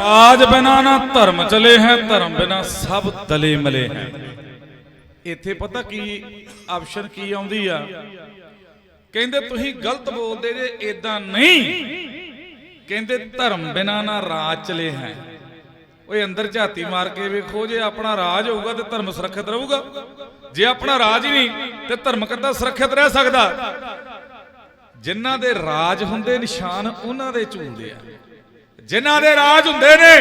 ਰਾਜ ਬਿਨਾ ਨਾ ਧਰਮ ਚਲੇ ਹੈ, ਧਰਮ ਬਿਨਾ ਸਭ ਤਲੇ ਮਲੇ ਹੈ। ਇੱਥੇ ਪਤਾ ਕੀ ਆਪਸ਼ਨ ਕੀ ਆਉਂਦੀ ਆ? ਕਹਿੰਦੇ ਤੁਸੀਂ ਗਲਤ ਬੋਲਦੇ ਜੇ ਇਦਾਂ ਨਹੀਂ। ਕਹਿੰਦੇ ਧਰਮ ਬਿਨਾ ਨਾ ਰਾਜ ਚਲੇ ਹੈ। ਓਏ ਅੰਦਰ ਝਾਤੀ ਮਾਰ ਕੇ ਵੇਖੋ, ਜੇ ਆਪਣਾ ਰਾਜ ਹੋਊਗਾ ਤੇ ਧਰਮ ਸੁਰੱਖਿਅਤ ਰਹੂਗਾ। ਜੇ ਆਪਣਾ ਰਾਜ ਹੀ ਨਹੀਂ, ਤੇ ਧਰਮ ਕਿੱਦਾਂ ਸੁਰੱਖਿਅਤ ਰਹਿ ਸਕਦਾ। ਜਿਨ੍ਹਾਂ ਦੇ ਰਾਜ ਹੁੰਦੇ ਨਿਸ਼ਾਨ, ਉਹਨਾਂ ਦੇ ਝੂਲਦੇ ਆ। ਜਿਨ੍ਹਾਂ ਦੇ ਰਾਜ ਹੁੰਦੇ ਨੇ,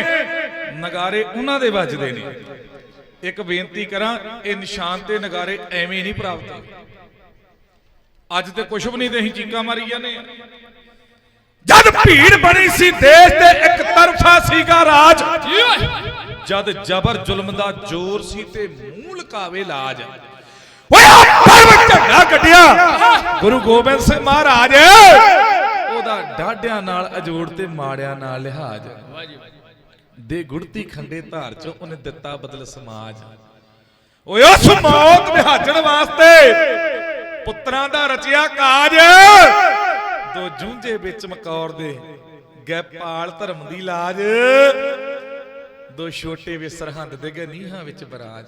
ਨਗਾਰੇ ਉਹਨਾਂ ਦੇ ਵੱਜਦੇ ਨੇ। ਇੱਕ ਬੇਨਤੀ ਕਰਾਂ, ਇਹ ਨਿਸ਼ਾਨ ਤੇ ਨਗਾਰੇ ਐਵੇਂ ਨਹੀਂ ਪ੍ਰਾਪਤ ਅੱਜ ਤੇ ਕੁਛ ਵੀ ਨਹੀਂ ਤੇ ਚੀਕਾਂ ਮਾਰੀ ਜਾਂਦੇ ਜਦ ਭੀੜ ਬਣੀ ਸੀ ਦੇਸ਼ ਤੇ ਇੱਕ ਤਰਫਾ ਸੀਗਾ ਰਾਜ, ਜਦ ਜ਼ਬਰ ਜ਼ੁਲਮ ਦਾ ਜ਼ੋਰ ਸੀ ਤੇ ਮੂੰਹ ਲਕਾਵੇ ਲਾਜ। ਓਏ ਪਰਮ ਝੰਡਾ ਕੱਢਿਆ। ਗੁਰੂ ਗੋਬਿੰਦ ਸਿੰਘ ਮਹਾਰਾਜ ਉਹਦਾ ਡਾਢਿਆਂ ਨਾਲ ਅਜੋੜ ਤੇ ਮਾੜਿਆਂ ਨਾਲ ਲਿਹਾਜ਼। ਦੇ ਗੁੜਤੀ ਖੰਡੇ ਧਾਰ ਚ ਉਹਨੇ ਦਿੱਤਾ ਬਦਲ ਸਮਾਜ। ਓਏ, ਉਸ ਮੌਤ ਵਿਹਾਜਣ ਵਾਸਤੇ ਪੁੱਤਰਾਂ ਦਾ ਰਚਿਆ ਕਾਜ। ਦੋ ਜੂੰਝੇ ਵਿੱਚ ਮਕੌਰ ਦੇ ਗੈ ਪਾਲ ਧਰਮ ਦੀ ਲਾਜ। ਦੋ ਛੋਟੇ ਵੇ ਸਰਹੰਦ ਦੇ ਗਏ ਨੀਹਾਂ ਵਿੱਚ ਬਰਾਜ।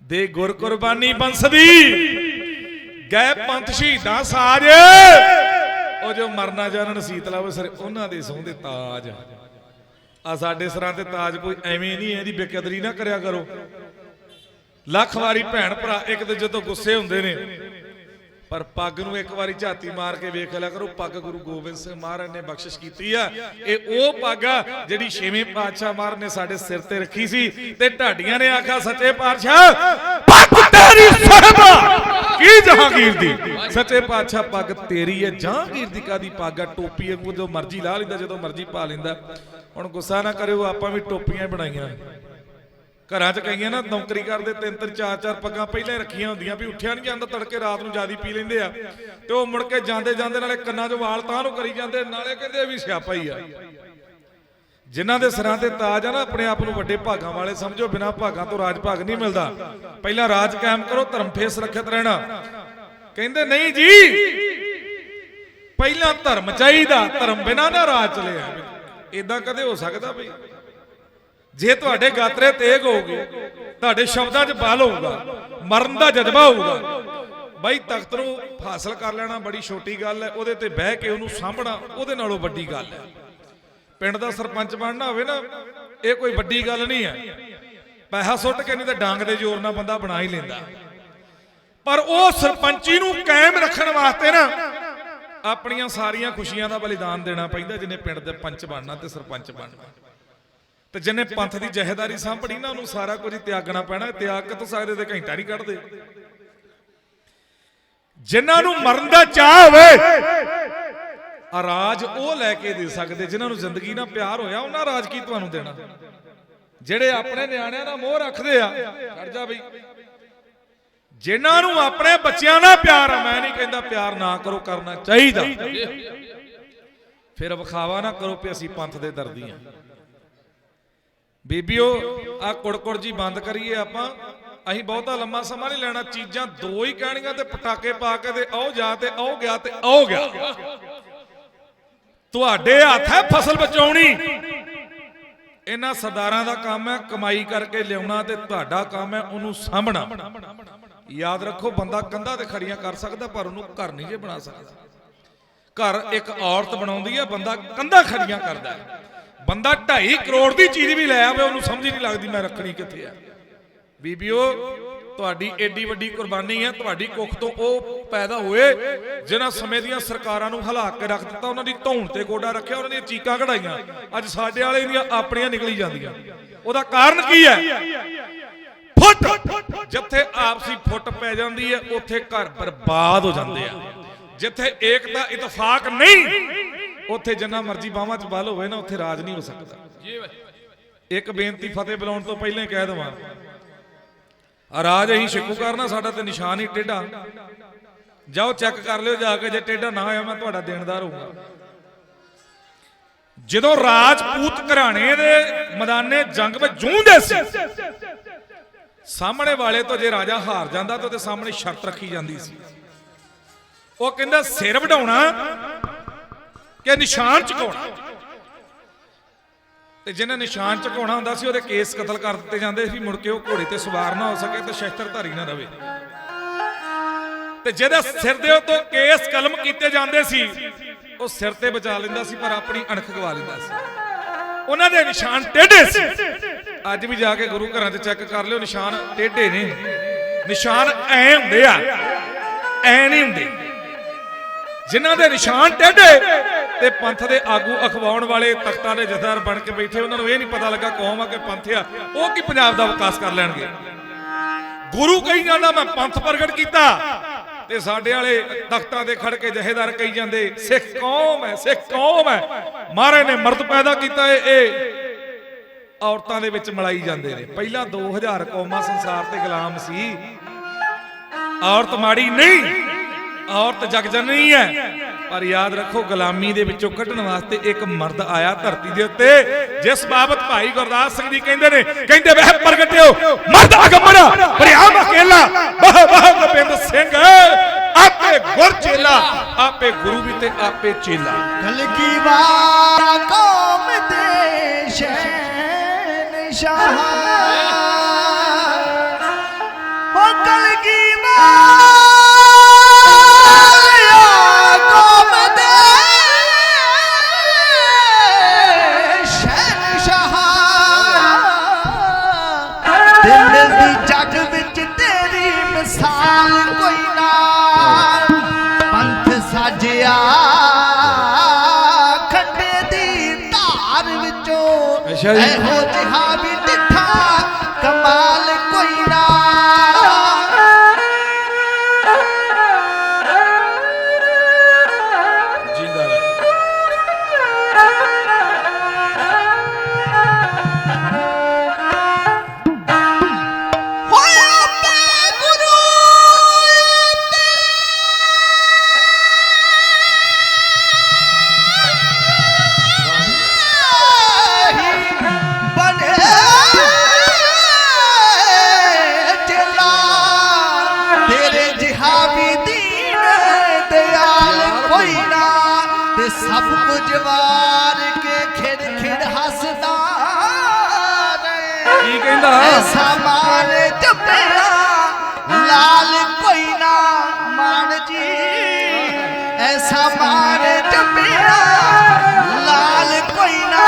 ਦੇ ਗੁਰ ਕੁਰਬਾਨੀ ਬੰਸਦੀ ਗਏ ਪੰਥ ਸ਼ਹੀਦਾਂ ਸਾਜ। ਉਹ ਜੋ ਮਰਨਾ ਜਾਣਨ ਸੀਤਲਾ ਉਹ ਸਰ, ਉਹਨਾਂ ਦੇ ਸਹੁੰ ਤਾਜ ਆ ਸਾਡੇ ਸਰਾਂ ਤੇ ਤਾਜ ਕੋਈ ਐਵੇਂ ਨਹੀਂ, ਇਹਦੀ ਬੇਕਦਰੀ ਨਾ ਕਰਿਆ ਕਰੋ। ਲੱਖ ਵਾਰੀ ਭੈਣ ਭਰਾ ਇੱਕ ਦੂਜੇ ਤੋਂ ਗੁੱਸੇ ਹੁੰਦੇ ਨੇ। ਪਰ ਪੱਗ ਨੂੰ ਇੱਕ ਵਾਰੀ ਝਾਤੀ ਮਾਰ ਕੇ ਵੇਖ ਲਿਆ ਕਰੋ, ਪੱਗ ਗੁਰੂ ਗੋਬਿੰਦ ਸਿੰਘ ਮਹਾਰਾਜ ਨੇ ਬਖਸ਼ਿਸ਼ ਕੀਤੀ ਆ। ਇਹ ਉਹ ਪੱਗ ਆ ਜਿਹੜੀ ਛੇਵੇਂ ਪਾਤਸ਼ਾਹ ਮਹਾਰਾਜ ਨੇ ਸਾਡੇ ਸਿਰ ਤੇ ਰੱਖੀ ਸੀ ਤੇ ਢਾਡੀਆਂ ਨੇ ਆਖਿਆ, ਸੱਚੇ ਪਾਤਸ਼ਾਹ, ਪੱਗ ਤੇਰੀ ਸਹਿਬਾ ਕੀ ਜਹਾਂਗੀਰ ਦੀ? ਸੱਚੇ ਪਾਤਸ਼ਾਹ, ਪੱਗ ਤੇਰੀ ਹੈ। ਜਹਾਂਗੀਰ ਦੀ ਕਾਦੀ ਪੱਗ ਆ? ਟੋਪੀ ਵਾਂਗੂ ਜਦੋਂ ਮਰਜ਼ੀ ਲਾ ਲੈਂਦਾ, ਜਦੋਂ ਮਰਜ਼ੀ ਪਾ ਲੈਂਦਾ। ਹੁਣ ਗੁੱਸਾ ਨਾ ਕਰਿਓ, ਆਪਾਂ ਵੀ ਟੋਪੀਆਂ ਬਣਾਈਆਂ। ਘਰਾਂ 'ਚ ਕਈਆਂ ਨਾ ਨੌਕਰੀ ਕਰਦੇ, ਤਿੰਨ ਤਿੰਨ, ਚਾਰ ਚਾਰ ਪੱਗਾਂ ਪਹਿਲਾਂ ਰੱਖੀਆਂ ਹੁੰਦੀਆਂ ਵੀ ਉੱਠਿਆ ਨਹੀਂ ਜਾਂਦਾ, ਤੜਕੇ ਰਾਤ ਨੂੰ ਜਿਆਦੀ ਪੀ ਲੈਂਦੇ ਆ। ਤੇ ਉਹ ਮੁੜ ਕੇ ਜਾਂਦੇ ਜਾਂਦੇ ਨਾਲੇ ਕੰਨਾਂ 'ਚ ਵਾਲ ਤਾਂ ਨੂੰ ਕਰੀ ਜਾਂਦੇ, ਨਾਲੇ ਕਹਿੰਦੇ ਵੀ ਸਿਆਪਾ ਹੀ ਆ। ਜਿਨ੍ਹਾਂ ਦੇ ਸਿਰਾਂ ਤੇ ਤਾਜ ਆ ਨਾ, ਆਪਣੇ ਆਪ ਨੂੰ ਵੱਡੇ ਭਾਗਾਂ ਵਾਲੇ ਸਮਝੋ, ਬਿਨਾਂ ਭਾਗਾਂ ਤੋਂ ਰਾਜ ਭਾਗ ਨਹੀਂ ਮਿਲਦਾ। ਪਹਿਲਾਂ ਰਾਜ ਕਾਇਮ ਕਰੋ, ਧਰਮ ਫੇਰ ਸੁਰੱਖਿਅਤ ਰਹਿਣਾ। ਕਹਿੰਦੇ, ਨਹੀਂ ਜੀ, ਪਹਿਲਾਂ ਧਰਮ ਚਾਹੀਦਾ, ਧਰਮ ਬਿਨਾਂ ਨਾ ਰਾਜ ਚਲੇ ਇਦਾਂ ਕਦੇ ਹੋ ਸਕਦਾ ਬਈ? ਜੇ ਤੁਹਾਡੇ ਗਾਤਰੇ ਤੇਗ ਹੋਊਗੇ, ਤੁਹਾਡੇ ਸ਼ਬਦਾਂ 'ਚ ਬਲ ਹੋਊਗਾ, ਮਰਨ ਦਾ ਜਜ਼ਬਾ ਹੋਊਗਾ। ਬਾਈ, ਤਖਤ ਨੂੰ ਹਾਸਲ ਕਰ ਲੈਣਾ ਬੜੀ ਛੋਟੀ ਗੱਲ ਹੈ, ਉਹਦੇ ਤੇ ਬਹਿ ਕੇ ਉਹਨੂੰ ਸਾਂਭਣਾ, ਉਹਦੇ ਨਾਲੋਂ ਵੱਡੀ ਗੱਲ ਹੈ। ਪਿੰਡ ਦਾ ਸਰਪੰਚ ਬਣਨਾ ਹੋਵੇ ਨਾ, ਇਹ ਕੋਈ ਵੱਡੀ ਗੱਲ ਨਹੀਂ ਹੈ। ਪੈਸਾ ਸੁੱਟ ਕੇ ਨਹੀਂ ਤਾਂ ਡਾਂਗ ਦੇ ਜ਼ੋਰ ਨਾਲ ਬੰਦਾ ਬਣਾ ਹੀ ਲੈਂਦਾ। ਪਰ ਉਹ ਸਰਪੰਚੀ ਨੂੰ ਕਾਇਮ ਰੱਖਣ ਵਾਸਤੇ ਨਾ, ਆਪਣੀਆਂ ਸਾਰੀਆਂ ਖੁਸ਼ੀਆਂ ਦਾ ਬਲੀਦਾਨ ਦੇਣਾ ਪੈਂਦਾ ਜਿਹਨੇ ਪਿੰਡ ਦੇ ਪੰਚ ਬਣਨਾ ਤੇ ਸਰਪੰਚ ਬਣਨਾ। ਤੇ ਜਿਹਨੇ ਪੰਥ ਦੀ ਜਹੇਦਾਰੀ ਸਾਂਭਣੀ ਨਾ, ਉਹਨੂੰ ਸਾਰਾ ਕੁਝ ਤਿਆਗਣਾ ਪੈਣਾ, ਤਿਆਗ ਕਿਤੋਂ ਸਕਦੇ? ਤੇ ਘੰਟਾ ਨਹੀਂ ਕੱਢਦੇ। ਜਿਨ੍ਹਾਂ ਨੂੰ ਮਰਨ ਦਾ ਚਾਹ ਹੋਵੇ ਆ ਰਾਜ ਉਹ ਲੈ ਕੇ ਦੇ ਸਕਦੇ, ਜਿਨ੍ਹਾਂ ਨੂੰ ਜ਼ਿੰਦਗੀ ਨਾਲ ਪਿਆਰ ਹੋਇਆ, ਉਹਨਾਂ ਰਾਜ ਕੀ ਤੁਹਾਨੂੰ ਦੇਣਾ? ਜਿਹੜੇ ਆਪਣੇ ਨਿਆਣਿਆਂ ਨਾਲ ਮੋਹ ਰੱਖਦੇ ਆ ਖੜ ਜਾ ਬਈ। ਜਿਨ੍ਹਾਂ ਨੂੰ ਆਪਣੇ ਬੱਚਿਆਂ ਨਾਲ ਪਿਆਰ ਆ, ਮੈਂ ਨਹੀਂ ਕਹਿੰਦਾ ਪਿਆਰ ਨਾ ਕਰੋ, ਕਰਨਾ ਚਾਹੀਦਾ। ਫਿਰ ਵਿਖਾਵਾ ਨਾ ਕਰੋ ਕਿ ਅਸੀਂ ਪੰਥ ਦੇ ਦਰਦੀ ਆ। ਬੀਬੀਓ ਆ ਕੁੜਕੁੜ ਜੀ ਬੰਦ ਕਰੀਏ ਆਪਾਂ। ਅਸੀਂ ਬਹੁਤਾ ਲੰਮਾ ਸਮਾਂ ਨਹੀਂ ਲੈਣਾ। ਚੀਜ਼ਾਂ ਦੋ ਹੀ ਕਹਿਣੀਆਂ ਤੇ ਪਟਾਕੇ ਪਾ ਕੇ ਤੇ ਆਓ ਜਾ ਤੇ ਆਓ ਗਿਆ ਤੇ ਆਓ ਗਿਆ। ਤੁਹਾਡੇ ਹੱਥ ਹੈ ਫਸਲ ਬਚਾਉਣੀ। ਇਹਨਾਂ ਸਰਦਾਰਾਂ ਦਾ ਕੰਮ ਹੈ ਕਮਾਈ ਕਰਕੇ ਲਿਆਉਣਾ ਤੇ ਤੁਹਾਡਾ ਕੰਮ ਹੈ ਉਹਨੂੰ ਸਾਂਭਣਾ। ਯਾਦ ਰੱਖੋ, ਬੰਦਾ ਕੰਧਾਂ ਤੇ ਖੜੀਆਂ ਕਰ ਸਕਦਾ ਪਰ ਉਹਨੂੰ ਘਰ ਨਹੀਂ ਜੇ ਬਣਾ ਸਕਦਾ। ਘਰ ਇੱਕ ਔਰਤ ਬਣਾਉਂਦੀ ਹੈ, ਬੰਦਾ ਕੰਧਾਂ ਖੜੀਆਂ ਕਰਦਾ ਹੈ। ਬੰਦਾ 2.5 ਕਰੋੜ ਦੀ ਚੀਜ਼ ਵੀ ਲੈ ਆਵੇ, ਉਹਨੂੰ ਸਮਝ ਨਹੀਂ ਲੱਗਦੀ ਮੈਂ ਰੱਖਣੀ ਕਿੱਥੇ ਆ। ਬੀਬੀਓ, ਤੁਹਾਡੀ ਏਡੀ ਵੱਡੀ ਕੁਰਬਾਨੀ ਹੈ, ਤੁਹਾਡੀ ਕੁੱਖ ਤੋਂ ਉਹ ਪੈਦਾ ਹੋਏ, ਜਿਨ੍ਹਾਂ ਸਮੇਂ ਦੀਆਂ ਸਰਕਾਰਾਂ ਨੂੰ ਹਲਾ ਕੇ ਰੱਖ ਦਿੱਤਾ, ਉਹਨਾਂ ਦੀ ਧੌਣ ਤੇ ਗੋਡਾ ਰੱਖਿਆ, ਉਹਨਾਂ ਦੀਆਂ ਚੀਕਾਂ ਕਢਾਈਆਂ। ਅੱਜ ਸਾਡੇ ਵਾਲੇ ਦੀਆਂ ਆਪਣੀਆਂ ਨਿਕਲੀ ਜਾਂਦੀਆਂ। ਉਹਦਾ ਕਾਰਨ ਕੀ ਹੈ? ਫੁੱਟ! ਜਿੱਥੇ ਆਪਸੀ ਫੁੱਟ ਪੈ ਜਾਂਦੀ ਹੈ, ਉੱਥੇ ਘਰ ਬਰਬਾਦ ਹੋ ਜਾਂਦੇ ਆ। ਜਿੱਥੇ ਏਕਤਾ, ਇਤਫਾਕ ਨਹੀਂ ਉੱਥੇ ਜਿੰਨਾ ਮਰਜ਼ੀ ਬਾਹਾਂ 'ਚ ਬਲ ਹੋਵੇ ਨਾ ਉੱਥੇ ਰਾਜ ਨਹੀਂ ਹੋ ਸਕਦਾ। ਇੱਕ ਬੇਨਤੀ ਫਤਿਹ ਬੁਲਾਉਣ ਤੋਂ ਪਹਿਲਾਂ ਹੀ ਕਹਿ ਦਵਾਂ। ਆ ਰਾਜ ਅਸੀਂ ਸ਼ਿਕੂ ਕਰਨਾ, ਸਾਡਾ ਤੇ ਨਿਸ਼ਾਨ ਹੀ ਟੇਢਾ। ਜਾਓ ਚੈੱਕ ਕਰ ਲਿਓ ਜਾ ਕੇ, ਜੇ ਟੇਢਾ ਨਾ ਹੋਇਆ ਮੈਂ ਤੁਹਾਡਾ ਦੇਣਦਾਰ ਹੋਊਗਾ। ਜਦੋਂ ਰਾਜਪੂਤ ਘਰਾਣੇ ਦੇ ਮੈਦਾਨੇ ਜੰਗ ਵਿੱਚ ਜੂਝਦੇ ਸੀ, ਸਾਹਮਣੇ ਵਾਲੇ ਤੋਂ ਜੇ ਰਾਜਾ ਹਾਰ ਜਾਂਦਾ ਤਾਂ ਉਹਦੇ ਸਾਹਮਣੇ ਸ਼ਰਤ ਰੱਖੀ ਜਾਂਦੀ ਸੀ। ਉਹ ਕਹਿੰਦਾ, ਸਿਰ ਵਢਾਉਣਾ ਕਿ ਨਿਸ਼ਾਨ ਚੁਕਾਉਣਾ ਤੇ ਜਿਹਨੇ ਨਿਸ਼ਾਨ ਚੁਕਾਉਣਾ ਹੁੰਦਾ ਸੀ, ਉਹਦੇ ਕੇਸ ਕਤਲ ਕਰ ਦਿੱਤੇ ਜਾਂਦੇ ਸੀ, ਮੁੜ ਕੇ ਉਹ ਘੋੜੇ ਤੇ ਸਵਾਰ ਨਾ ਹੋ ਸਕੇ ਤੇ ਸ਼ਸਤਰਧਾਰੀ ਨਾ ਰਵੇ। ਤੇ ਜਿਹਦੇ ਸਿਰ ਦੇ ਉੱਤੋਂ ਕੇਸ ਕਲਮ ਕੀਤੇ ਜਾਂਦੇ ਸੀ, ਉਹ ਸਿਰ ਤੇ ਬਚਾ ਲੈਂਦਾ ਸੀ, ਪਰ ਆਪਣੀ ਅਣਖ ਗਵਾ ਲੈਂਦਾ ਸੀ। ਉਹਨਾਂ ਦੇ ਨਿਸ਼ਾਨ ਟੇਢੇ ਸੀ। ਅੱਜ ਵੀ ਜਾ ਕੇ ਗੁਰੂ ਘਰਾਂ 'ਚ ਚੈੱਕ ਕਰ ਲਿਓ, ਨਿਸ਼ਾਨ ਟੇਢੇ ਨੇ। ਨਿਸ਼ਾਨ ਐ ਹੁੰਦੇ ਆ। ਐ ਨਹੀਂ ਹੁੰਦੇ। ਜਿਨ੍ਹਾਂ ਦੇ ਨਿਸ਼ਾਨ ਟੇਢੇ ਤੇ ਪੰਥ ਦੇ ਆਗੂ ਅਖਵਾਉਣ ਵਾਲੇ ਤਖਤਾਂ ਦੇ ਜਥੇਦਾਰ ਬਣ ਕੇ ਬੈਠੇ, ਉਹਨਾਂ ਨੂੰ ਇਹ ਨਹੀਂ ਪਤਾ ਲੱਗਾ ਕੌਮ ਆ ਕਿ ਪੰਥ ਆ, ਉਹ ਕੀ ਪੰਜਾਬ ਦਾ ਵਿਕਾਸ ਕਰ ਲੈਣਗੇ? ਗੁਰੂ ਕਹੀ ਜਾਂਦਾ, ਮੈਂ ਪੰਥ ਪ੍ਰਗਟ ਕੀਤਾ। ਤੇ ਸਾਡੇ ਵਾਲੇ ਤਖਤਾਂ ਤੇ ਖੜ ਕੇ ਜਹੇਦਾਰ ਕਹੀ ਜਾਂਦੇ, ਸਿੱਖ ਕੌਮ ਹੈ, ਸਿੱਖ ਕੌਮ ਹੈ। ਮਹਾਰਾਜ ਨੇ ਮਰਦ ਪੈਦਾ ਕੀਤਾ ਇਹ ਇਹ ਔਰਤਾਂ ਦੇ ਵਿੱਚ ਮਲਾਈ ਜਾਂਦੇ ਨੇ। ਪਹਿਲਾਂ 2000 ਕੌਮਾਂ ਸੰਸਾਰ ਤੇ ਗੁਲਾਮ ਸੀ, ਔਰਤ ਮਾੜੀ ਨਹੀਂ ਔਰਤ ਜਗ ਜਨਨੀ ਹੈ। ਪਰ ਯਾਦ ਰੱਖੋ, ਗੁਲਾਮੀ ਦੇ ਵਿੱਚੋਂ ਕੱਢਣ ਵਾਸਤੇ ਇੱਕ ਮਰਦ ਆਇਆ ਧਰਤੀ ਦੇ ਉੱਤੇ, ਜਿਸ ਬਾਬਤ ਭਾਈ ਗੁਰਦਾਸ ਸਿੰਘ ਜੀ ਕਹਿੰਦੇ ਨੇ, ਕਹਿੰਦੇ, ਵਹਿ ਪ੍ਰਗਟਿਓ, ਮਰਦ ਅਗੰਮੜ ਪ੍ਰਿਆਮ ਅਕੇਲਾ ਵਾਹ ਵਾਹ ਗੋਬਿੰਦ ਸਿੰਘ, ਆਪੇ ਗੁਰ ਚੇਲਾ, ਆਪੇ ਗੁਰੂ ਵੀ ਤੇ ਆਪੇ ਚੇਲਾ। ਕਲਗੀ ਵਾਰਾ ਕੌਮ ਦੇ ਸ਼ਹਿਨਸ਼ਾਹ ਹੋ ਵਿੱਚੋਂ ਸਭ ਕੁਝ ਵਾਰ ਕੇ ਖਿੜ ਖਿੜ ਹੱਸਦਾ ਰਹੇ। ਕੀ ਕਹਿੰਦਾ? ਐਸਾ ਮਾਨ ਜਪਿਆ ਲਾਲ ਕੋਈ ਨਾ ਮਾਨ ਜੀ। ਐਸਾ ਮਾਨ ਜਪਿਆ ਲਾਲ ਕੋਈ ਨਾ।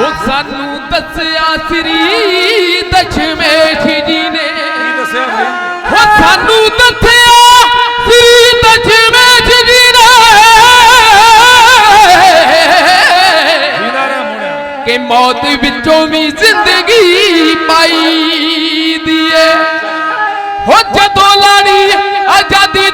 ਉਹ ਸਾਨੂੰ ਦੱਸਿਆ ਸ੍ਰੀ ਦਸ਼ਮੇਸ਼ ਜੀ ਨੇ। ਕੀ ਦੱਸਿਆ ਭਾਈ ਉਹ ਸਾਨੂੰ ਦੱਸਿਆ ਮੌਤ ਵਿੱਚੋਂ ਵੀ ਜ਼ਿੰਦਗੀ ਪਾਈ ਦੀਏ ਹੋ ਜਦੋਂ ਲਾੜੀ ਆਜ਼ਾਦੀ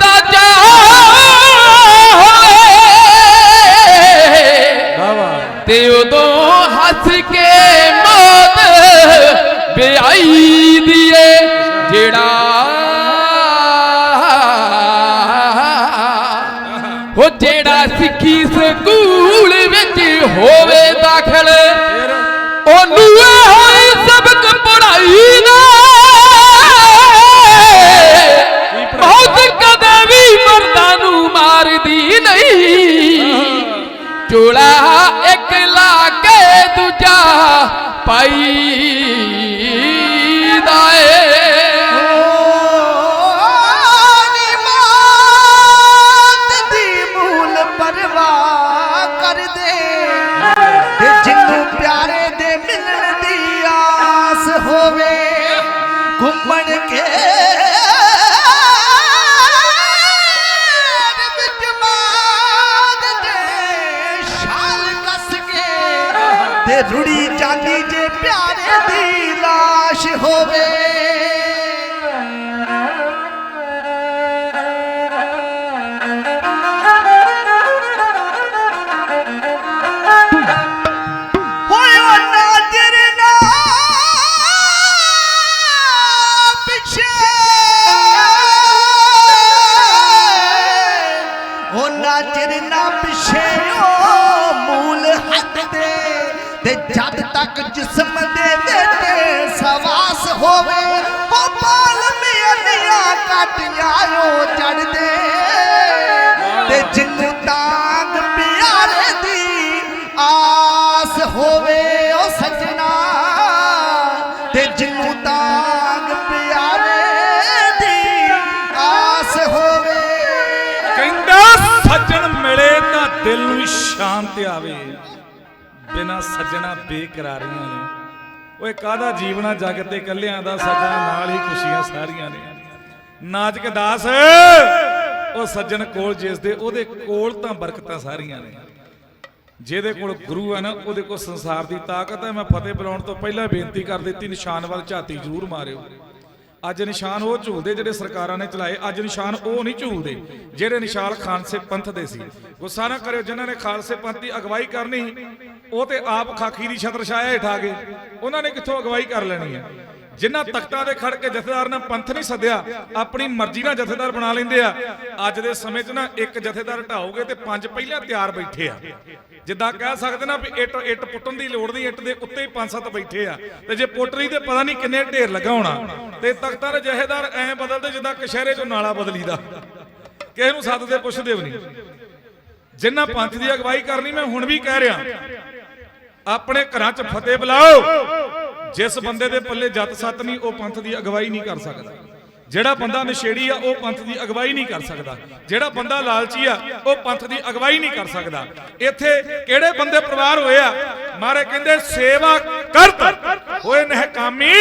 pai ਦੀ ਲਾਸ਼ ਹੋਵੇ। ਹੋਏ ਉਹ ਤੱਕ ਜਿਸਮ ਦੇ ਸਵਾਸ ਹੋਵੇ ਉਹ ਪਾਲਮੀ ਅਨੀਆਂ ਕਾਟੀਆਂ ਓ ਚੜਦੇ ਤੇ ਜਿੰਨੂੰ ਤਾਂਗ ਪਿਆਰੇ ਦੀ ਆਸ ਹੋਵੇ ਉਹ ਸਜਣਾ। ਤੇ ਜਿੰਨੂੰ ਤਾਂਗ ਪਿਆਰੇ ਦੀ ਆਸ ਹੋਵੇ। ਕਹਿੰਦਾ ਸੱਜਣ ਮਿਲੇ ਤਾਂ ਦਿਲ ਨੂੰ ਸ਼ਾਂਤ ਆਵੇ। ਬਿਨਾ ਸੱਜਣਾ ਬੇਕਰਾਰੀਆਂ ਨੇ। ਓਏ ਕਾਹਦਾ ਜੀਵਨਾ ਜਗ ਤੇ ਕੱਲਿਆਂ ਦਾ ਸੱਜਣਾ ਨਾਲ ਹੀ ਖੁਸ਼ੀਆਂ ਸਾਰੀਆਂ ਨੇ। ਨਾਚ ਕੇ ਦਾਸ, ਉਹ ਸੱਜਣ ਕੋਲ ਜਿਸ ਦੇ ਉਹਦੇ ਕੋਲ ਤਾਂ ਬਰਕਤਾਂ ਸਾਰੀਆਂ ਨੇ। ਜਿਹਦੇ ਕੋਲ ਗੁਰੂ ਹੈ ਨਾ, ਉਹਦੇ ਕੋਲ ਸੰਸਾਰ ਦੀ ਤਾਕਤ ਹੈ ਮੈਂ ਫਤਿਹ ਬੁਲਾਉਣ ਤੋਂ ਪਹਿਲਾਂ ਬੇਨਤੀ ਕਰ ਦਿੱਤੀ, ਨਿਸ਼ਾਨ ਵੱਲ ਝਾਤੀ ਜ਼ਰੂਰ ਮਾਰਿਓ। ਅੱਜ ਨਿਸ਼ਾਨ ਉਹ ਝੂਲਦੇ ਜਿਹੜੇ ਸਰਕਾਰਾਂ ਨੇ ਚਲਾਏ, ਅੱਜ ਨਿਸ਼ਾਨ ਉਹ ਨਹੀਂ ਝੂਲਦੇ, ਜਿਹੜੇ ਨਿਸ਼ਾਨ ਖਾਲਸੇ ਪੰਥ ਦੇ ਸੀ। ਗੁੱਸਾ ਨਾ ਕਰਿਓ, ਜਿਨ੍ਹਾਂ ਨੇ ਖਾਲਸੇ ਪੰਥ ਦੀ ਅਗਵਾਈ ਕਰਨੀ ਉਹ ਤੇ ਆਪ ਖਾਕੀ ਦੀ ਛਤਰ ਛਾਇਆ ਹੇਠ ਆ ਗਏ। ਉਹਨਾਂ ਨੇ ਕਿੱਥੋਂ ਅਗਵਾਈ ਕਰ ਲੈਣੀ ਹੈ? ਜਿਨ੍ਹਾਂ ਤਖਤਾਂ ਦੇ ਖੜ ਕੇ ਜਥੇਦਾਰ ਨੇ ਪੰਥ ਨਹੀਂ ਸੱਦਿਆ, ਆਪਣੀ ਮਰਜ਼ੀ ਨਾਲ ਜਥੇਦਾਰ ਬਣਾ ਲੈਂਦੇ ਆ। ਅੱਜ ਦੇ ਸਮੇਂ 'ਚ ਨਾ ਇੱਕ ਜਥੇਦਾਰ ਢਾਓਗੇ ਤੇ ਪੰਜ ਪਹਿਲਾਂ ਤਿਆਰ ਬੈਠੇ ਆ। ਜਿੱਦਾਂ ਕਹਿ ਸਕਦੇ ਨਾ ਵੀ ਇੱਟ ਇੱਟ ਪੁੱਟਣ ਦੀ ਲੋੜ ਨਹੀਂ, ਇੱਟ ਦੇ ਉੱਤੇ ਹੀ ਪੰਜ ਸੱਤ ਬੈਠੇ ਆ। ਤੇ ਜੇ ਪੁੱਟ ਰਹੀ ਤੇ ਪਤਾ ਨਹੀਂ ਕਿੰਨੇ ਢੇਰ ਲੱਗਾ ਹੋਣਾ। ਤੇ ਤਖਤਾਂ ਦੇ ਜਥੇਦਾਰ ਐ ਬਦਲਦੇ ਜਿੱਦਾਂ ਕਸ਼ਹਿਰੇ 'ਚੋਂ ਨਾਲਾ ਬਦਲੀਦਾ। ਕਿਸੇ ਨੂੰ ਸੱਦਦੇ ਪੁੱਛਦੇ ਵੀ ਨਹੀਂ। ਜਿਨ੍ਹਾਂ ਪੰਥ ਦੀ ਅਗਵਾਈ ਕਰਨੀ, ਮੈਂ ਹੁਣ ਵੀ ਕਹਿ ਰਿਹਾ। ਆਪਣੇ ਘਰਾਂ 'ਚ ਫਤਿਹ ਬੁਲਾਓ। ਜਿਸ ਬੰਦੇ ਦੇ ਪੱਲੇ ਜੱਤ ਸੱਤ ਨਹੀਂ, ਉਹ ਪੰਥ ਦੀ ਅਗਵਾਈ ਨਹੀਂ ਕਰ ਸਕਦਾ। ਜਿਹੜਾ ਬੰਦਾ ਨਸ਼ੇੜੀ ਆ, ਉਹ ਪੰਥ ਦੀ ਅਗਵਾਈ ਨਹੀਂ ਕਰ ਸਕਦਾ। ਜਿਹੜਾ ਬੰਦਾ ਲਾਲਚੀ ਆ, ਉਹ ਪੰਥ ਦੀ ਅਗਵਾਈ ਨਹੀਂ ਕਰ ਸਕਦਾ। ਇੱਥੇ ਕਿਹੜੇ ਬੰਦੇ ਪਰਿਵਾਰ ਹੋਏ ਆ? ਮਾਰੇ ਕਹਿੰਦੇ, ਸੇਵਾ ਕਰਤ। ਹੋਏ ਨਹਿਕਾਮੀ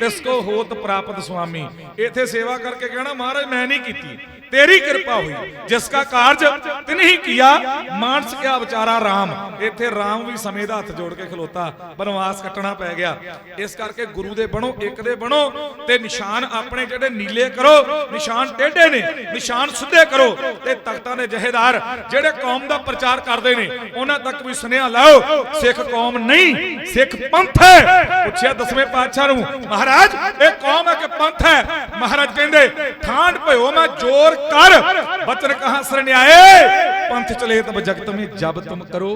ਤਿਸ ਕੋ ਹੋਤ ਪ੍ਰਾਪਤ ਸੁਆਮੀ। ਇੱਥੇ ਸੇਵਾ ਕਰਕੇ ਕਹਿਣਾ, ਮਹਾਰਾਜ, ਮੈਂ ਨਹੀਂ ਕੀਤੀ। ਤੇਰੀ ਕਿਰਪਾ ਹੋਈ। ਜਿਸ ਕਾ ਕਾਰਜ ਤਿਨ ਹੀ ਕੀਆ, ਮਾਨਸ ਕਿਆ ਵਿਚਾਰਾ RAM ਇੱਥੇ RAM ਵੀ ਸਮੇਂ ਦਾ ਹੱਥ ਜੋੜ ਕੇ ਖਲੋਤਾ, ਬਨਵਾਸ ਕੱਟਣਾ ਪੈ ਗਿਆ। ਇਸ ਕਰਕੇ ਗੁਰੂ ਦੇ ਬਣੋ, ਇੱਕ ਦੇ ਬਣੋ, ਤੇ ਨਿਸ਼ਾਨ ਆਪਣੇ ਜਿਹੜੇ ਨੀਲੇ ਕਰੋ, ਨਿਸ਼ਾਨ ਟੇਢੇ ਨੇ, ਨਿਸ਼ਾਨ ਸਿੱਧੇ ਕਰੋ, ਤੇ ਤਖਤਾਂ ਦੇ ਜਹੇਦਾਰ ਜਿਹੜੇ ਕੌਮ ਦਾ ਪ੍ਰਚਾਰ ਕਰਦੇ ਨੇ, ਉਹਨਾਂ ਤੱਕ ਵੀ ਸੁਨੇਹਾ ਲਾਓ, ਸਿੱਖ ਕੌਮ ਨਹੀਂ, ਸਿੱਖ ਪੰਥ ਹੈ। ਪੁੱਛਿਆ ਦਸਵੇਂ ਪਾਤਸ਼ਾਹ ਨੂੰ, ਮਹਾਰਾਜ, ਇਹ ਕੌਮ ਹੈ ਕਿ ਪੰਥ ਹੈ? ਮਹਾਰਾਜ ਕਹਿੰਦੇ ਠਾਂਡ ਭਇਓ, ਮੈਂ ਜੋਰ ਕਰ ਬਚਨ ਕਹਾ ਸਰਣਿਆਏ ਪੰਥ ਚਲੇ ਤਬ ਜਗਤ ਮੇ ਜਬ ਤੁਮ ਕਰੋ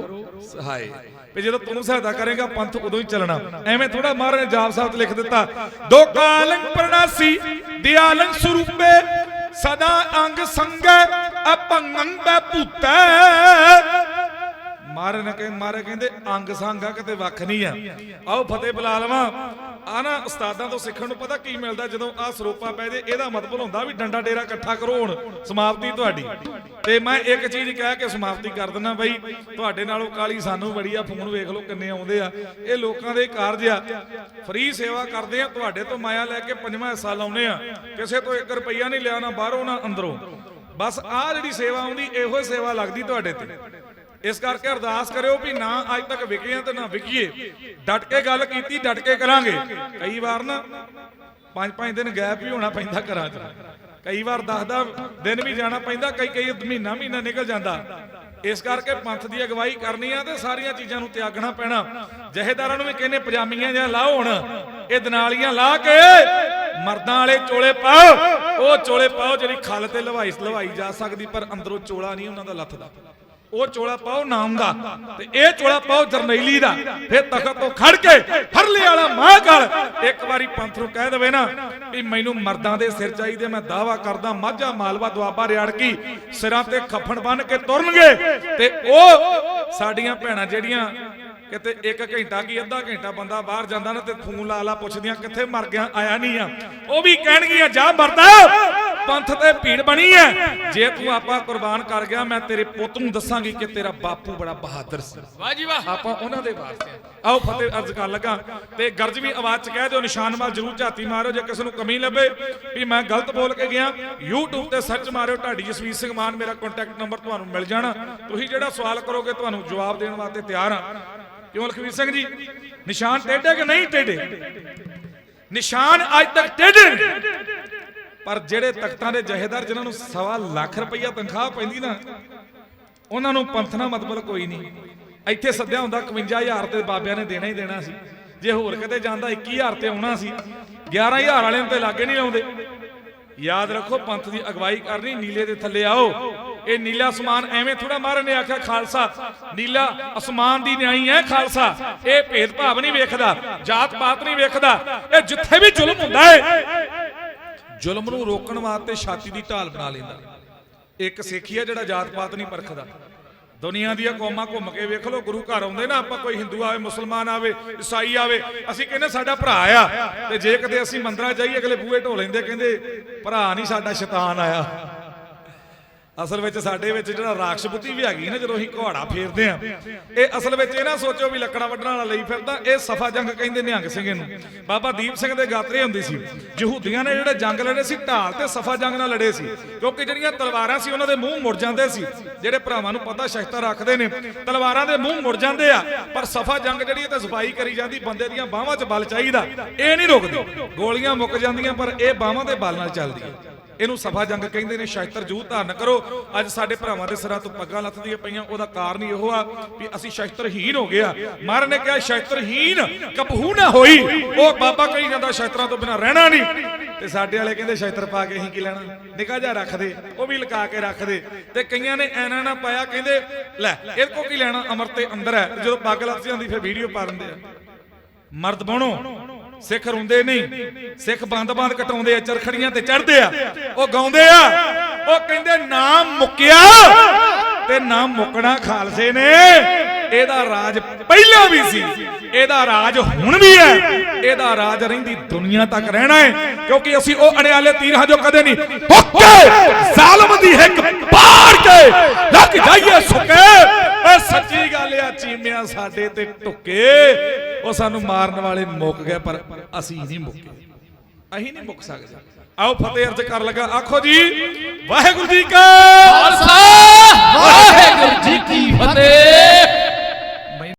ਸਹਾਏ ਵੀ ਜਦੋਂ ਤੂੰ ਸਹਾਇਤਾ ਕਰੇਗਾ ਪੰਥ ਉਦੋਂ ਹੀ ਚੱਲਣਾ ਐਵੇਂ ਥੋੜਾ ਮਹਾਰਾਜ ਨੇ ਜਾਪ ਸਾਹਿਬ 'ਚ ਲਿਖ ਦਿੱਤਾ ਦੋ ਕਾਲੰ ਪ੍ਰਣਾਸੀ ਦਿਆਲੰ ਸਰੂਪੇ ਸਦਾ ਅੰਗ ਸੰਗੈ ਅਪੰਗੰ ਭੂਤੈ ਮਾਰੇ ਨੇ ਕਹੇ, ਮਾਰੇ ਕਹਿੰਦੇ ਅੰਗ ਸੰਗ ਆ, ਕਿਤੇ ਵੱਖ ਨਹੀਂ ਆ। ਆਓ ਫਤਿਹ ਬੁਲਾ ਲਵਾਂ। ਆ ਨਾ ਉਸਤਾਦਾਂ ਤੋਂ ਸਿੱਖਣ ਨੂੰ ਪਤਾ ਕੀ ਮਿਲਦਾ, ਜਦੋਂ ਆ ਸਰੋਪਾ ਪੈ ਜੇ, ਇਹਦਾ ਮਤਲਬ ਹੁੰਦਾ ਵੀ ਡੰਡਾ ਡੇਰਾ ਇਕੱਠਾ ਕਰੋ ਹੁਣ ਸਮਾਪਤੀ ਤੁਹਾਡੀ। ਤੇ ਮੈਂ ਇੱਕ ਚੀਜ਼ ਕਹਿ ਕੇ ਸਮਾਪਤੀ ਕਰ ਦਿੰਦਾ ਬਈ, ਤੁਹਾਡੇ ਨਾਲੋਂ ਕਾਲੀ ਸਾਨੂੰ ਬੜੀ ਆ ਫੋਨ ਵੇਖ ਲਓ ਕਿੰਨੇ ਆਉਂਦੇ ਆ। ਇਹ ਲੋਕਾਂ ਦੇ ਕਾਰਜ ਆ। ਫ੍ਰੀ ਸੇਵਾ ਕਰਦੇ ਆ, ਤੁਹਾਡੇ ਤੋਂ ਮਾਇਆ ਲੈ ਕੇ ਪੰਜਵਾਂ ਹਿੱਸਾ ਲਾਉਨੇ ਆ। ਕਿਸੇ ਤੋਂ 1 ਰੁਪਈਆ ਨਹੀਂ ਲਿਆ, ਨਾ ਬਾਹਰੋਂ, ਨਾ ਅੰਦਰੋਂ। ਬਸ ਆਹ ਜਿਹੜੀ ਸੇਵਾ ਆਉਂਦੀ, ਇਹੋ ਹੀ ਸੇਵਾ ਲੱਗਦੀ ਤੁਹਾਡੇ ਤੇ। ਇਸ ਕਰਕੇ ਅਰਦਾਸ ਕਰਿਓ ਵੀ ਨਾ ਅੱਜ ਤੱਕ ਵਿਕੇ ਤੇ ਨਾ ਵਿਕੀਏ। ਡਟ ਕੇ ਗੱਲ ਕੀਤੀ, ਡਟ ਕੇ ਕਰਾਂਗੇ। ਕਈ ਵਾਰ ਨਾ ਪੰਜ ਪੰਜ ਦਿਨ ਗੈਪ ਵੀ ਹੋਣਾ ਪੈਂਦਾ ਘਰਾਂ 'ਚ। ਕਈ ਵਾਰ 10 ਦਿਨ ਵੀ ਜਾਣਾ ਪੈਂਦਾ, ਕਈ ਕਈ ਮਹੀਨਾ ਮਹੀਨਾ ਨਿਕਲ ਜਾਂਦਾ। ਇਸ ਕਰਕੇ ਪੰਥ ਦੀ ਅਗਵਾਈ ਕਰਨੀ ਆ ਤੇ ਸਾਰੀਆਂ ਚੀਜ਼ਾਂ ਨੂੰ ਤਿਆਗਣਾ ਪੈਣਾ। ਜਹੇਦਾਰਾਂ ਨੂੰ ਵੀ ਕਹਿੰਦੇ ਪਜਾਮੀਆਂ ਜਾਂ ਲਾਓ ਹੁਣ। ਇਹ ਦਨਾਲੀਆਂ ਲਾ ਕੇ ਮਰਦਾਂ ਵਾਲੇ ਚੋਲੇ ਪਾਓ। ਉਹ ਚੋਲੇ ਪਾਓ ਜਿਹੜੀ ਖੱਲ ਤੇ ਲਵਾਈ ਲਵਾਈ ਜਾ ਸਕਦੀ, ਪਰ ਅੰਦਰੋਂ ਚੋਲਾ ਨਹੀਂ ਉਹਨਾਂ ਦਾ ਲੱਥਦਾ। ਉਹ ਚੋਲਾ ਪਾਓ ਨਾਮ ਦਾ ਤੇ ਇਹ ਚੋਲਾ ਪਾਓ ਜਰਨੈਲੀ ਦਾ। ਫਿਰ ਤਖਤ ਤੋਂ ਖੜ ਕੇ ਫਰਲੇ ਵਾਲਾ ਮਾਂ ਗਲ ਇੱਕ ਵਾਰੀ ਪੰਥ ਨੂੰ ਕਹਿ ਦਵੇ ਨਾ ਵੀ ਮੈਨੂੰ ਮਰਦਾਂ ਦੇ ਸਿਰ ਚਾਹੀਦੇ, ਮੈਂ ਦਾਵਾ ਕਰਦਾ, ਮਾਝਾ ਮਾਲਵਾ ਦੁਆਬਾ ਰਿਆੜਕੀ ਸਿਰਾਂ ਤੇ ਖੱਫਣ ਬੰਨ ਕੇ ਤੁਰਨਗੇ ਤੇ ਉਹ ਸਾਡੀਆਂ ਭੈਣਾਂ ਜਿਹੜੀਆਂ ਕਿਤੇ 1 ਘੰਟਾ ਕੀ ਅੱਧਾ ਘੰਟਾ ਬੰਦਾ ਬਾਹਰ ਜਾਂਦਾ ਨਾ ਤੇ ਫੋਨ ਲਾ ਲਾ ਪੁੱਛਦੀਆਂ ਕਿੱਥੇ ਮਰ ਗਿਆ, ਆਇਆ ਨਹੀਂ ਆ। ਉਹ ਵੀ ਕਹਿਣਗੀਆਂ, ਜਾ ਮਰਦਾ। ਪੰਥ ਤੇ ਭੀੜ ਬਣੀ ਹੈ। ਜੇ ਤੂੰ ਆਪਾਂ ਕੁਰਬਾਨ ਕਰ ਗਿਆ ਮੈਂ ਤੇਰੇ ਪੁੱਤ ਨੂੰ ਦੱਸਾਂਗੀ ਕਿ ਤੇਰਾ ਬਾਪੂ ਬੜਾ ਬਹਾਦਰ ਸੀ। ਵਾਹ ਜੀ ਵਾਹ। ਆਪਾਂ ਉਹਨਾਂ ਦੇ ਵਾਰਸ ਆਓ ਫਤਿਹ ਅਰਜ਼ ਕਰਨ ਲੱਗਾ। ਤੇ ਗਰਜਵੀਂ ਆਵਾਜ਼ ਚ ਕਹਿ ਦਿਓ ਨਿਸ਼ਾਨ ਮਾਰ ਜਰੂਰ ਝਾਤੀ ਮਾਰਿਓ ਜੇ ਕਿਸੇ ਨੂੰ ਕਮੀ ਲੱਭੇ ਵੀ ਮੈਂ ਗਲਤ ਬੋਲ ਕੇ ਗਿਆ YouTube ਤੇ ਸਰਚ ਮਾਰਿਓ ਢਾਡੀ ਜਸਵੀਰ ਸਿੰਘ ਮਾਨ ਮੇਰਾ ਕੰਟੈਕਟ ਨੰਬਰ ਤੁਹਾਨੂੰ ਮਿਲ ਜਾਣਾ। ਤੁਸੀਂ ਜਿਹੜਾ ਸਵਾਲ ਕਰੋਗੇ ਤੁਹਾਨੂੰ ਜਵਾਬ ਦੇਣ ਵਾਸਤੇ ਤਿਆਰ ਹਾਂ ਕਿਉਂ ਲਖਵੀਰ ਸਿੰਘ ਜੀ? ਨਿਸ਼ਾਨ ਟੇਢੇ ਕਿ ਨਹੀਂ ਟੇਢੇ? ਨਿਸ਼ਾਨ ਅੱਜ ਤੱਕ ਟੇਢੇ। ਪਰ ਜਿਹੜੇ ਤਖਤਾਂ ਦੇ ਜਹੇਦਾਰ ਜਿਨ੍ਹਾਂ ਨੂੰ ਸਵਾ ਲੱਖ ਰੁਪਈਆ ਤਨਖਾਹ ਪੈਂਦੀ ਨਾ, ਉਹਨਾਂ ਨੂੰ ਪੰਥ ਨਾਲ ਮਤਲਬ ਕੋਈ ਨਹੀਂ। ਇੱਥੇ ਸੱਦਿਆ ਹੁੰਦਾ 51000 ਤੇ ਬਾਬਿਆਂ ਨੇ ਦੇਣਾ ਹੀ ਦੇਣਾ ਸੀ। ਜੇ ਹੋਰ ਕਿਤੇ ਜਾਂਦਾ 21000 ਤੇ ਆਉਣਾ ਸੀ। 11000 ਵਾਲਿਆਂ ਤੇ ਲਾਗੇ ਨਹੀਂ ਆਉਂਦੇ ਯਾਦ ਰੱਖੋ, ਪੰਥ ਦੀ ਅਗਵਾਈ ਕਰਨੀ, ਨੀਲੇ ਦੇ ਥੱਲੇ ਆਓ। ਇਹ ਨੀਲਾ ਅਸਮਾਨ ਐਵੇਂ ਥੋੜਾ ਮਾਰਨ ਨੇ ਆਖਿਆ, ਖਾਲਸਾ। ਨੀਲਾ ਅਸਮਾਨ ਦੀ ਨਿਆਈ ਹੈ, ਖਾਲਸਾ। ਇਹ ਭੇਦਭਾਵ ਨਹੀਂ ਵੇਖਦਾ ਜਾਤ ਪਾਤ ਨਹੀਂ ਵੇਖਦਾ। ਇਹ ਜਿੱਥੇ ਵੀ ਜ਼ੁਲਮ ਹੁੰਦਾ ਹੈ ਜ਼ੁਲਮ ਨੂੰ ਰੋਕਣ ਵਾਸਤੇ ਛਾਤੀ ਦੀ ਢਾਲ ਬਣਾ ਲੈਂਦਾ। ਇੱਕ ਸਿੱਖੀ ਆ ਜਿਹੜਾ ਜਾਤ ਪਾਤ ਨਹੀਂ ਪਰਖਦਾ। ਦੁਨੀਆ ਦੀਆਂ ਕੌਮਾਂ ਘੁੰਮ ਕੇ ਵੇਖ ਲਓ, ਗੁਰੂ ਘਰ ਆਉਂਦੇ ਨਾ, ਆਪਾਂ ਕੋਈ ਹਿੰਦੂ ਆਵੇ, ਮੁਸਲਮਾਨ ਆਵੇ, ਈਸਾਈ ਆਵੇ, ਅਸੀਂ ਕਹਿੰਦੇ ਸਾਡਾ ਭਰਾ ਆ। ਤੇ ਜੇ ਕਦੇ ਅਸੀਂ ਮੰਦਰਾਂ ਜਾਈਏ, ਅਗਲੇ ਬੂਹੇ ਢੋ ਲੈਂਦੇ, ਕਹਿੰਦੇ, ਭਰਾ ਨਹੀਂ, ਸਾਡਾ ਸ਼ੈਤਾਨ ਆਇਆ। ਅਸਲ ਵਿੱਚ ਸਾਡੇ ਵਿੱਚ ਜਿਹੜਾ ਰਾਖਸ਼ ਬੁੱਧੀ ਵੀ ਹੈਗੀ ਨਾ, ਜਦੋਂ ਅਸੀਂ ਘੋੜਾ ਫੇਰਦੇ ਆ ਇਹ ਅਸਲ ਵਿੱਚ ਇਹ ਨਾ ਸੋਚੋ ਵੀ ਲੱਕੜਾਂ ਵੱਢਣ ਵਾਲਾ ਲਈ ਫਿਰਦਾ, ਇਹ ਸਫਾ ਜੰਗ ਕਹਿੰਦੇ ਨਿਹੰਗ ਸਿੰਘ ਨੂੰ ਬਾਬਾ ਦੀਪ ਸਿੰਘ ਦੇ ਗਾਤਰੇ ਹੁੰਦੀ ਸੀ, ਯਹੂਦੀਆਂ ਨੇ ਜਿਹੜੇ ਜੰਗ ਲੜੇ ਸੀ, ਢਾਲ ਤੇ ਸਫਾ ਜੰਗ ਨਾਲ ਲੜੇ ਸੀ, ਕਿਉਂਕਿ ਜਿਹੜੀਆਂ ਤਲਵਾਰਾਂ ਸੀ, ਉਹਨਾਂ ਦੇ ਮੂੰਹ ਮੁੜ ਜਾਂਦੇ ਸੀ, ਜਿਹੜੇ ਭਰਾਵਾਂ ਨੂੰ ਪਤਾ ਸ਼ਸਤਰ ਰੱਖਦੇ ਨੇ, ਤਲਵਾਰਾਂ ਦੇ ਮੂੰਹ ਮੁੜ ਜਾਂਦੇ ਆ, ਪਰ ਸਫਾ ਜੰਗ ਜਿਹੜੀ ਇਹ ਤਾਂ ਸਫ਼ਾਈ ਕਰੀ ਜਾਂਦੀ, ਬੰਦੇ ਦੀਆਂ ਬਾਹਾਂ 'ਚ ਬਲ ਚਾਹੀਦਾ, ਇਹ ਨਹੀਂ ਰੁਕਦੀ, ਗੋਲੀਆਂ ਮੁੱਕ ਜਾਂਦੀਆਂ, ਪਰ ਇਹ ਬਾਹਾਂ ਦੇ ਬਲ ਨਾਲ ਚੱਲਦੀ ਹੈ। ਇਹਨੂੰ ਸਫਾ ਜੰਗ ਕਹਿੰਦੇ ਨੇ ਸ਼ਸਤਰ ਜੂ ਧਾਰਨ ਕਰੋ। ਅੱਜ ਸਾਡੇ ਭਰਾਵਾਂ ਦੇ ਸਿਰਾਂ ਤੋਂ ਪੱਗਾਂ ਲੱਥਦੀਆਂ ਪਈਆਂ, ਉਹਦਾ ਕਾਰਨ ਹੀ ਇਹੋ ਆ ਵੀ ਅਸੀਂ ਸ਼ਸਤਰਹੀਨ ਹੋ ਗਿਆ ਮਹਾਰਾਜ ਨੇ ਕਿਹਾ ਸ਼ਸਤਰਹੀਨ ਕਬਹੂ ਨਾ ਹੋਈ। ਉਹ ਬਾਬਾ ਕਹੀ ਜਾਂਦਾ ਸ਼ਸਤਰਾਂ ਤੋਂ ਬਿਨਾ ਰਹਿਣਾ ਨਹੀਂ। ਤੇ ਸਾਡੇ ਵਾਲੇ ਕਹਿੰਦੇ ਸ਼ਸਤਰ ਪਾ ਕੇ ਅਸੀਂ ਕੀ ਲੈਣਾ? ਨਿਕਾ ਜਾ ਰੱਖਦੇ ਉਹ ਵੀ ਲਗਾ ਕੇ ਰੱਖਦੇ ਤੇ ਕਈਆਂ ਨੇ ਐਨਾ ਨਾ ਪਾਇਆ, ਕਹਿੰਦੇ, ਲੈ ਇਹ ਕੋ ਕੀ ਲੈਣਾ? ਅਮਰ ਤੇ ਅੰਦਰ ਹੈ। ਜਦੋਂ ਪੱਗ ਲੱਥ ਜਾਂਦੀ, ਫਿਰ ਵੀਡੀਓ ਪਾ ਦਿੰਦੇ ਆ। ਮਰਦ ਬਣੋ। ਸਿੱਖ ਰੁੰਦੇ ਨਹੀਂ। ਸਿੱਖ ਬੰਦ-ਬੰਦ ਕਟਾਉਂਦੇ ਆ, ਚਰਖੜੀਆਂ ਤੇ ਚੜਦੇ ਆ। ਉਹ ਗਾਉਂਦੇ ਆ। ਉਹ ਕਹਿੰਦੇ, ਨਾਮ ਮੁੱਕਿਆ ਤੇ ਨਾਮ ਮੁੱਕਣਾ ਖਾਲਸੇ ਨੇ। ਇਹਦਾ ਰਾਜ ਪਹਿਲਾਂ ਵੀ ਸੀ। ਇਹਦਾ ਰਾਜ ਹੁਣ ਵੀ ਹੈ। ਇਹਦਾ ਰਾਜ ਰਹਿੰਦੀ ਦੁਨੀਆ ਤੱਕ ਰਹਿਣਾ ਹੈ। ਕਿਉਂਕਿ ਅਸੀਂ ਉਹ ਅੜਿਆਲੇ ਤੀਰ ਹਾਂ ਜੋ ਕਦੇ ਨਹੀਂ ਹੁੱਕੇ ਜ਼ਾਲਮ ਦੀ ਹਿੱਕ ਪਾੜ ਕੇ ਲੱਗ ਜਾਈਏ ਸੁਕੇ। ਓਏ ਸੱਚੀ ਗੱਲ ਆ, ਚੀਮਿਆਂ ਸਾਡੇ ਤੇ ਟੁੱਕੇ। ਉਹ ਸਾਨੂੰ ਮਾਰਨ ਵਾਲੇ ਮੁੱਕ ਗਏ, ਪਰ ਅਸੀਂ ਨਹੀਂ ਮੁੱਕੇ। ਅਸੀਂ ਨਹੀਂ ਮੁੱਕ ਸਕਦੇ। ਆਓ ਫਤਿਹ ਅਰਜ਼ ਕਰ ਲਗਾ, ਆਖੋ ਜੀ, ਵਾਹਿਗੁਰੂ ਜੀ ਕਾ ਖਾਲਸਾ। ਵਾਹਿਗੁਰੂ ਜੀ ਕੀ ਫਤਿਹ।